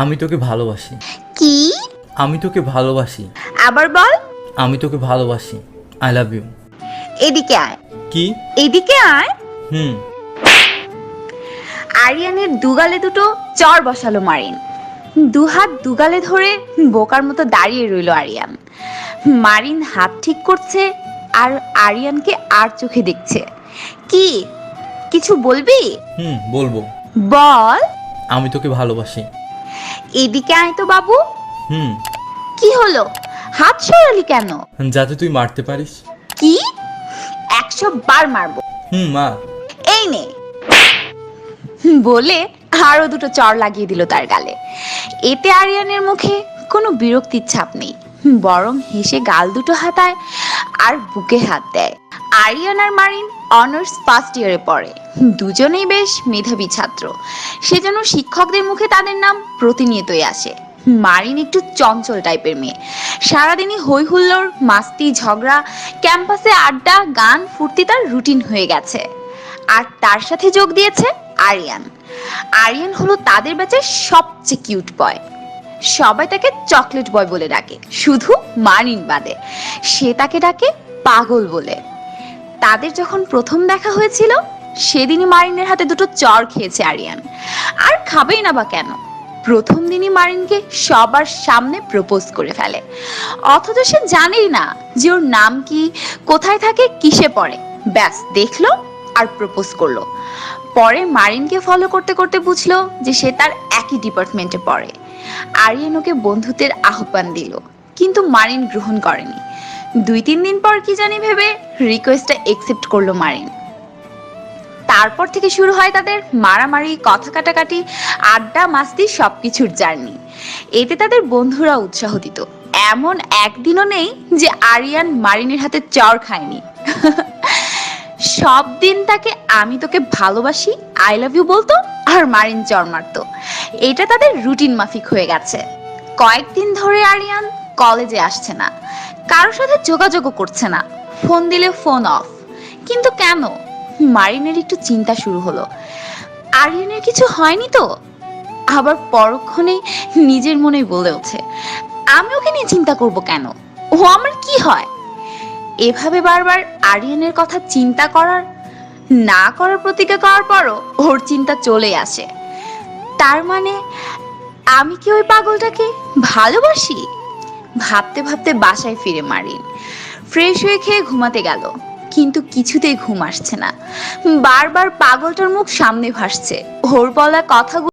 আমি তোকে ভালোবাসি। কি? আমি তোকে ভালোবাসি। আবার বল। আমি তোকে ভালোবাসি। আই লাভ ইউ এদিকে আয়। কি? এদিকে আয়। হুম। আরিয়ানের দুগালে দুটো চর বসালো মারিন। দুহাত দুগালে ধরে বোকার মতো দাঁড়িয়ে রইল আরিয়ান। মারিন হাত ঠিক করছে আর আরিয়ানকে আর চোখে দেখছে। কি? কিছু বলবি? হুম বলব। বল। আমি তোকে ভালোবাসি। এদিকে আয় তো বাবু। হুম। কি হলো? হাত সরালি কেন? যাতে তুই মারতে পারিস। কি? একশো বার মারবো। হুম মা। এই নে। বলে আরও দুটো চর লাগিয়ে দিল তার গালে। এতে আরিয়ানের মুখে কোনো বিরক্তির ছাপ নেই। বরং হেসে গাল দুটো হাতায় আর বুকে হাত দেয়। আরিয়ান আর মারিন অনার্স ফার্স্ট ইয়ারে পড়ে। দুজনেই বেশ মেধাবী ছাত্র। সেজন্য শিক্ষকদের মুখে তাদের নাম প্রতিনিয়তই আসে। মারিন একটু চঞ্চল টাইপের মেয়ে। সারাদিনই হই হুল্লোড় মাস্তি, ঝগড়া, ক্যাম্পাসে আড্ডা, গান, ফুর্তি তার রুটিন হয়ে গেছে। আর তার সাথে যোগ দিয়েছে আরিয়ান। আরিয়ান হলো তাদের ব্যাচের সবচেয়ে কিউট বয় সবাই তাকে চকলেট বয় বলে ডাকে। শুধু মারিন বাদে। সে তাকে ডাকে পাগল বলে। তাদের যখন প্রথম দেখা হয়েছিল, সেদিনই মারিনের হাতে দুটো চর খেয়েছে আরিয়ান। আর খাবেই না বা কেন? প্রথম দিনই মারিনকে সবার সামনে প্রপোজ করে ফেলে। অথচ সে জানেই না যে ওর নাম কি, কোথায় থাকে, কিসে পড়ে। ব্যাস, দেখল আর প্রপোজ করল। পরে মারিনকে ফলো করতে করতে বুঝলো যে সে তার একই ডিপার্টমেন্টে পড়ে। আরিয়ান ওকে বন্ধুত্বের আহ্বান দিল, কিন্তু মারিন গ্রহণ করেনি। দুই তিন দিন পর কি জানি ভেবে রিকোয়েস্টটা একসেপ্ট করল মারিন। তারপর থেকে শুরু হয় তাদের মারামারি, কথা কাটাকাটি, আড্ডা, মাস্তি, সবকিছুর জার্নি। এতে তাদের বন্ধুরা উৎসাহ দিত এমন একদিনও নেই যে আরিয়ান মারিনের হাতে চর খায়নি। সব দিন তাকে আমি তোকে ভালোবাসি আই লাভ ইউ বলতো, আর মারিন চর মারতো। এটা তাদের রুটিন মাফিক হয়ে গেছে। কয়েকদিন ধরে আরিয়ান কলেজে আসছে না। কারোর সাথে যোগাযোগও করছে না। ফোন দিলে ফোন অফ। কিন্তু কেন? মারিনের একটু চিন্তা শুরু হলো। আরিয়ানের কিছু হয়নি তো? আবার পরক্ষণে নিজের মনেই বলে ওঠে, আমি ওকে নিয়ে চিন্তা করব কেন? ও আমার কি হয়? এভাবে বারবার আরিয়ানের কথা চিন্তা করার, না করার প্রতিজ্ঞা করার পরও ওর চিন্তা চলে আসে। তার মানে আমি কি ওই পাগলটাকে ভালোবাসি? ভাবতে ভাবতে বাসায় ফিরে মারিন ফ্রেশ হয়ে খেয়ে ঘুমাতে গেল, কিন্তু কিছুতেই ঘুম আসছে না। বারবার পাগলটার মুখ সামনে ভাসছে। ওর বলা কথাগুলো